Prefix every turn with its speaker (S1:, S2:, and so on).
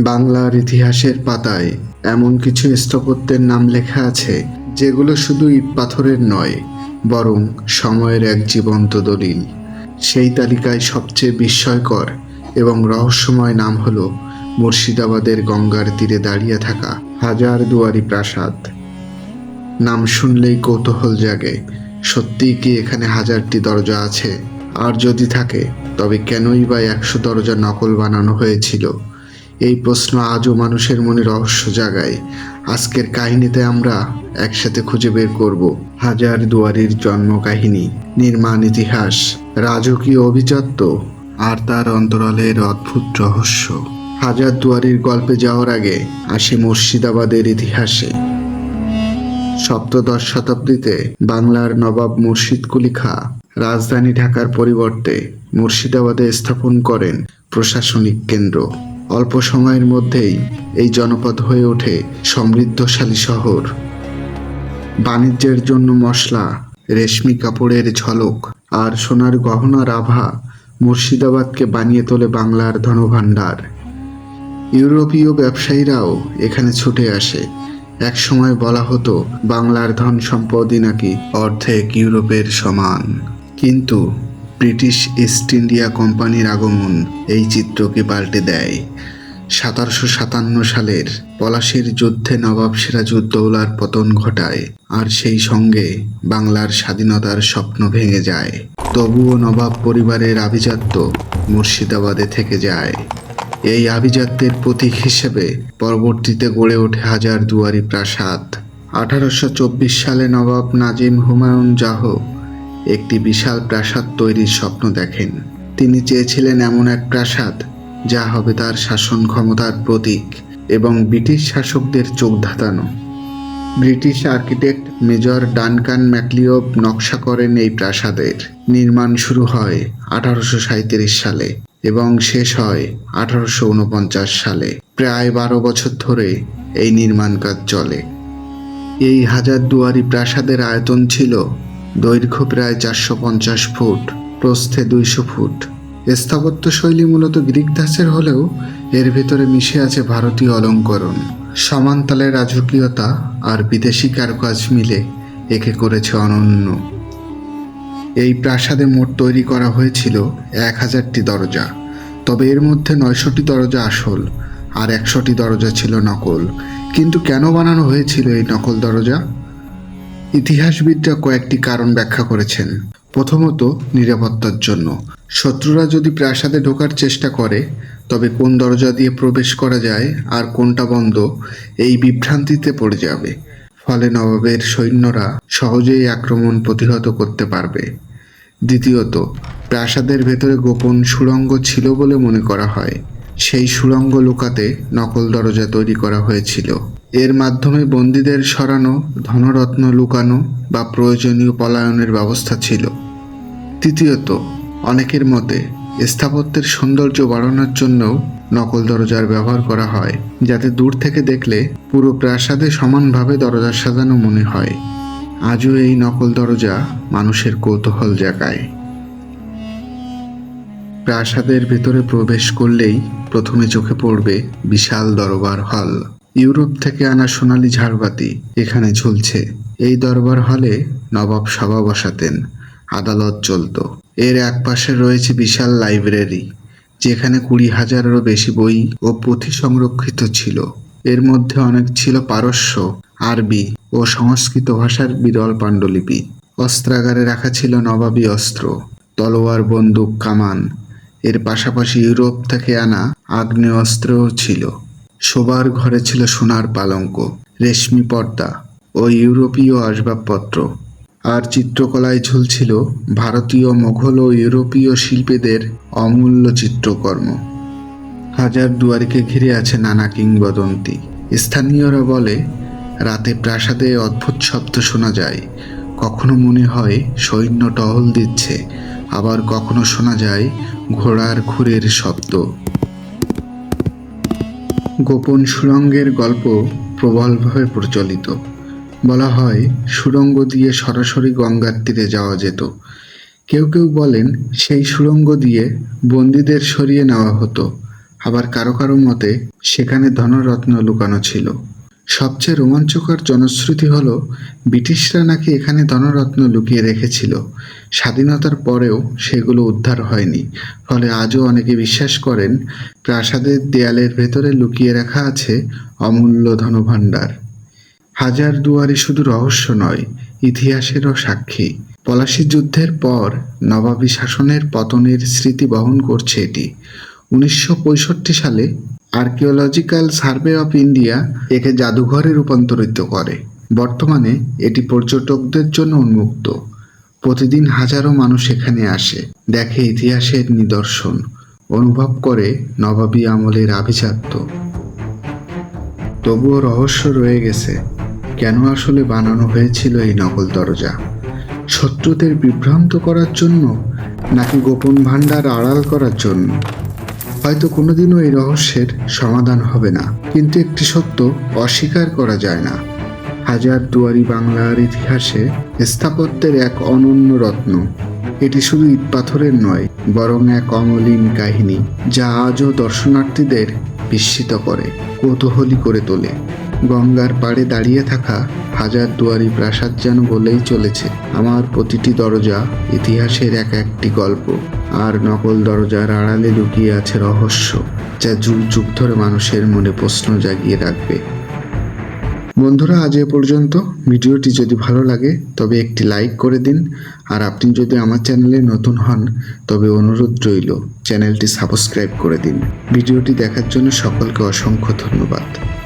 S1: বাংলার ইতিহাসের পাতায় এমন কিছু স্থাপত্যের নাম লেখা আছে, যেগুলো শুধু ইট পাথরের নয়, বরং সময়ের এক জীবন্ত দলিল। সেই তালিকায় সবচেয়ে বিস্ময়কর এবং রহস্যময় নাম হল মুর্শিদাবাদের গঙ্গার তীরে দাঁড়িয়ে থাকা হাজার দুয়ারি প্রাসাদ। নাম শুনলেই কৌতূহল জাগে, সত্যিই কি এখানে হাজারটি দরজা আছে? আর যদি থাকে, তবে কেনই বা একশো দরজা নকল বানানো হয়েছিল? এই প্রশ্ন আজও মানুষের মনে রহস্য জাগায়। আজকের কাহিনীতে আমরা একসাথে খুঁজে বের করব হাজার দুয়ারির জন্ম কাহিনী নির্মাণ ইতিহাস, রাজকীয় অভিজাত্য, আর তার অন্তরালের অদ্ভুত রহস্য। হাজার দুয়ারির গল্পে যাওয়ার আগে আসি মুর্শিদাবাদের ইতিহাসে। সপ্তদশ শতাব্দীতে বাংলার নবাব মুর্শিদ কুলি খা রাজধানী ঢাকার পরিবর্তে মুর্শিদাবাদে স্থাপন করেন প্রশাসনিক কেন্দ্র। অল্প সময়ের মধ্যেই এই জনপদ হয়ে ওঠে সমৃদ্ধশালী শহর। বাণিজ্যের জন্য মশলা, রেশমি কাপড়ের ঝলক আর সোনার গহনার আভা মুর্শিদাবাদকে বানিয়ে তোলে বাংলার ধনভাণ্ডার। ইউরোপীয় ব্যবসায়ীরাও এখানে ছুটে আসে। এক সময় বলা হতো, বাংলার ধন সম্পদই নাকি অর্ধেক ইউরোপের সমান। কিন্তু ব্রিটিশ ইস্ট ইন্ডিয়া কোম্পানির আগমন এই চিত্রকে পাল্টে দেয়। সতেরোশো সাতান্ন সালের পলাশির যুদ্ধে নবাব সিরাজউদ্দৌলার পতন ঘটায় আর সেই সঙ্গে বাংলার স্বাধীনতার স্বপ্ন ভেঙে যায়। তবুও নবাব পরিবারের আভিজাত্য মুর্শিদাবাদে থেকে যায়। এই আভিজাত্যের প্রতীক হিসেবে পরবর্তীতে গড়ে ওঠে হাজার দুয়ারি প্রাসাদ। আঠারোশো চব্বিশ সালে নবাব নাজিম হুমায়ুন জাহ একটি বিশাল প্রাসাদ তৈরির স্বপ্ন দেখেন। তিনি চেয়েছিলেন এমন এক প্রাসাদ যা হবে তার শাসন ক্ষমতার প্রতীক এবং ব্রিটিশ শাসকদের চোখ ধাঁধানো। British architect major Duncan McLeod নকশা করেন এই প্রাসাদের। নির্মাণ শুরু হয় আঠারোশো সালে এবং শেষ হয় আঠারোশো উনপঞ্চাশ সালে। প্রায় বারো বছর ধরে এই নির্মাণ কাজ চলে। এই হাজার দুয়ারি প্রাসাদের আয়তন ছিল দৈর্ঘ্য প্রায় চারশো পঞ্চাশ ফুট, প্রস্থে দুইশো ফুট। স্থাপত্য শৈলী মূলত গ্রিক ধাঁচের হলেও এর ভেতরে মিশে আছে ভারতীয় অলঙ্করণ। সমানতালে রাজকীয়তা আর বিদেশি কারুকাজ মিলে একে করেছে অনন্য। এই প্রাসাদে মোট তৈরি করা হয়েছিল এক হাজারটি দরজা, তবে এর মধ্যে নয়শোটি দরজা আসল আর একশোটি দরজা ছিল নকল। কিন্তু কেন বানানো হয়েছিল এই নকল দরজা? ইতিহাসবিদরা কয়েকটি কারণ ব্যাখ্যা করেছেন। প্রথমত, নিরাপত্তার জন্য। শত্রুরা যদি প্রাসাদে ঢোকার চেষ্টা করে, তবে কোন দরজা দিয়ে প্রবেশ করা যায় আর কোনটা বন্ধ, এই বিভ্রান্তিতে পড়ে যাবে। ফলে নবাবের সৈন্যরা সহজেই আক্রমণ প্রতিহত করতে পারবে। দ্বিতীয়ত, প্রাসাদের ভেতরে গোপন সুড়ঙ্গ ছিল বলে মনে করা হয়। সেই সুড়ঙ্গ লুকাতে নকল দরজা তৈরি করা হয়েছিল। এর মাধ্যমে বন্দীদের সরানো, ধনরত্ন লুকানো বা প্রয়োজনীয় পলায়নের ব্যবস্থা ছিল। তৃতীয়ত, অনেকের মতে স্থাপত্যের সৌন্দর্য বাড়ানোর জন্যও নকল দরজার ব্যবহার করা হয়, যাতে দূর থেকে দেখলে পুরো প্রাসাদে সমানভাবে দরজা সাজানো মনে হয়। আজও এই নকল দরজা মানুষের কৌতূহল জাগায়। প্রাসাদের ভেতরে প্রবেশ করলেই প্রথমে চোখে পড়বে বিশাল দরবার হল। ইউরোপ থেকে আনা সোনালি ঝাড়বাতি এখানে ঝুলছে। এই দরবার হলে নবাব সভা বসাতেন। আদালত চলতো। এর একপাশে রয়েছে বিশাল লাইব্রেরি, যেখানে কুড়ি হাজারেরও বেশি বই ও পুঁথি সংরক্ষিত ছিল। এর মধ্যে অনেক ছিল পারস্য, আরবি ও সংস্কৃত ভাষার বিরল পাণ্ডুলিপি। অস্ত্রাগারে রাখা ছিল নবাবী অস্ত্র, তলোয়ার বন্দুক, কামান। এর পাশাপাশি ইউরোপ থেকে আনা আগ্নেয়াস্ত্রও ছিল। শোবার ঘরে ছিল সোনার পালঙ্ক, রেশমি পর্দা ও ইউরোপীয় আসবাবপত্র। আর চিত্রকলায় ঝুলছিল ভারতীয়, মোঘল ও ইউরোপীয় শিল্পীদের অমূল্য চিত্রকর্ম। হাজার দুয়ারিকে ঘিরে আছে নানা কিংবদন্তি। স্থানীয়রা বলে, রাতে প্রাসাদে অদ্ভুত শব্দ শোনা যায়। কখনো মনে হয় সৈন্য টহল দিচ্ছে, আবার কখনো শোনা যায় ঘোড়ার খুরের শব্দ। গোপন সুরঙ্গের গল্প প্রবলভাবে প্রচলিত। বলা হয়, সুরঙ্গ দিয়ে সরাসরি গঙ্গার তীরে যাওয়া যেত। কেউ কেউ বলেন, সেই সুরঙ্গ দিয়ে বন্দীদের সরিয়ে নেওয়া হতো। আবার কারও কারও মতে, সেখানে ধনরত্ন লুকানো ছিল। সবচেয়ে রোমাঞ্চকর জনশ্রুতি হলো, ব্রিটিশরা নাকি এখানে ধনরত্ন লুকিয়ে রেখেছিল। স্বাধীনতার পরেও সেগুলো উদ্ধার হয়নি। ফলে আজও অনেকে বিশ্বাস করেন, প্রাসাদের দেয়ালের ভেতরে লুকিয়ে রাখা আছে অমূল্য ধনভাণ্ডার। হাজার দুয়ারি শুধু রহস্য নয়, ইতিহাসেরও সাক্ষী। পলাশী যুদ্ধের পর নবাবী শাসনের পতনের স্মৃতি বহন করছে এটি। উনিশশো পঁয়ষট্টি সালে আর্কিওলজিক্যাল সার্ভে অফ ইন্ডিয়া একে জাদুঘরে রূপান্তরিত করে। বর্তমানে এটি পর্যটকদের জন্য উন্মুক্ত। প্রতিদিন হাজারো মানুষ এখানে আসে, দেখে ইতিহাসের নিদর্শন, অনুভব করে নবাবী আমলের আভিজাত্য। তবুও রহস্য রয়ে গেছে, কেন আসলে বানানো হয়েছিল এই নকল দরজা? শত্রুদের বিভ্রান্ত করার জন্য নাকি গোপন ভাণ্ডার আড়াল করার জন্য? হয়তো কোনোদিনও এই রহস্যের সমাধান হবে না। কিন্তু একটি সত্য অস্বীকার করা যায় না। হাজার দুয়ারি বাংলার ইতিহাসে স্থাপত্যের এক অনন্য রত্ন। এটি শুধু ইট পাথরের নয়, বরং এক অমলিন কাহিনী যা আজও দর্শনার্থীদের বিস্মিত করে, কৌতূহলী করে তোলে। গঙ্গার পাড়ে দাঁড়িয়ে থাকা হাজার দুয়ারি প্রাসাদ যেন বলেই চলেছে। আমার প্রতিটি দরজা ইতিহাসের এক একটি গল্প। আর নকল দরজার আড়ালে লুকিয়ে আছে রহস্য, যা যুগ যুগ ধরে মানুষের মনে প্রশ্ন জাগিয়ে রাখবে। বন্ধুরা, আজ এ পর্যন্ত। ভিডিওটি যদি ভালো লাগে, তবে একটি লাইক করে দিন। আর আপনি যদি আমার চ্যানেলে নতুন হন, তবে অনুরোধ রইল, চ্যানেলটি সাবস্ক্রাইব করে দিন। ভিডিওটি দেখার জন্য সকলকে অসংখ্য ধন্যবাদ।